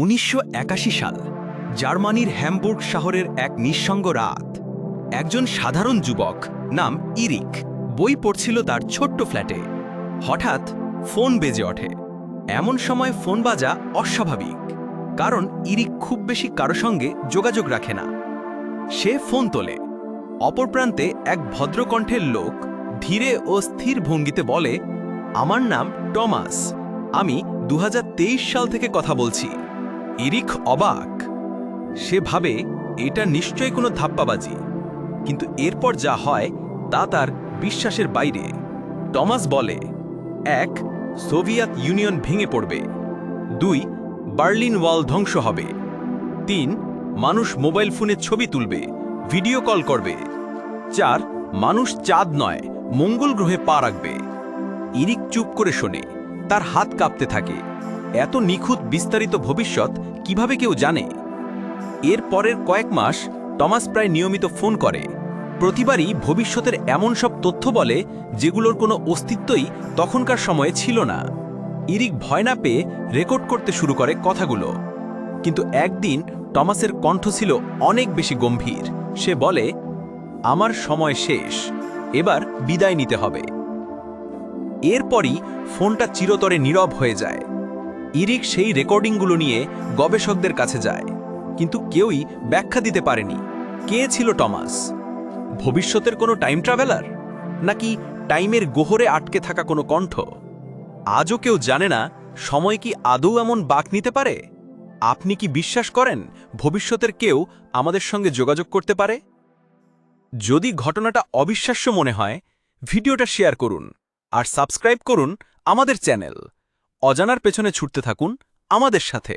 উনিশশো একাশি সাল জার্মানির হ্যামবুর্গ শহরের এক নিঃসঙ্গ রাত, একজন সাধারণ যুবক নাম ইরিক বই পড়ছিল তার ছোট্ট ফ্ল্যাটে। হঠাৎ ফোন বেজে ওঠে। এমন সময় ফোন বাজা অস্বাভাবিক, কারণ ইরিক খুব বেশি কারও সঙ্গে যোগাযোগ রাখে না। সে ফোন তোলে। অপর প্রান্তে এক ভদ্রকণ্ঠের লোক ধীরে ও স্থির ভঙ্গিতে বলে, আমার নাম টমাস। আমি দু হাজার তেইশ সাল থেকে কথা বলছি। ইরিক অবাক। সে ভাবে, এটা নিশ্চয়ই কোনো ধাপ্পাবাজি। কিন্তু এরপর যা হয়, তা তার বিশ্বাসের বাইরে। টমাস বলে, এক, সোভিয়েত ইউনিয়ন ভেঙে পড়বে। দুই, বার্লিন ওয়াল ধ্বংস হবে। তিন, মানুষ মোবাইল ফোনে ছবি তুলবে, ভিডিও কল করবে। চার, মানুষ চাঁদ নয়, মঙ্গল গ্রহে পা রাখবে। ইরিক চুপ করে শোনে, তার হাত কাঁপতে থাকে। এত নিখুঁত বিস্তারিত ভবিষ্যৎ কীভাবে কেউ জানে? এর পরের কয়েক মাস টমাস প্রায় নিয়মিত ফোন করে। প্রতিবারই ভবিষ্যতের এমন সব তথ্য বলে, যেগুলোর কোনো অস্তিত্বই তখনকার সময়ে ছিল না। ইরিক ভয় না পেয়ে রেকর্ড করতে শুরু করে কথাগুলো। কিন্তু একদিন টমাসের কণ্ঠ ছিল অনেক বেশি গম্ভীর। সে বলে, আমার সময় শেষ, এবার বিদায় নিতে হবে। এরপরই ফোনটা চিরতরে নীরব হয়ে যায়। ইরিক সেই রেকর্ডিংগুলো নিয়ে গবেষকদের কাছে যায়। কিন্তু কেউই ব্যাখ্যা দিতে পারেনি। কে ছিল টমাস? ভবিষ্যতের কোনো টাইম ট্রাভেলার? নাকি টাইমের গোহরে আটকে থাকা কোনো কণ্ঠ? আজও কেউ জানে না, সময় কি আদৌ এমন বাক নিতে পারে? আপনি কি বিশ্বাস করেন ভবিষ্যতের কেউ আমাদের সঙ্গে যোগাযোগ করতে পারে? যদি ঘটনাটা অবিশ্বাস্য মনে হয়, ভিডিওটা শেয়ার করুন, আর সাবস্ক্রাইব করুন আমাদের চ্যানেল। অজানার পেছনে ছুটতে থাকুন আমাদের সাথে।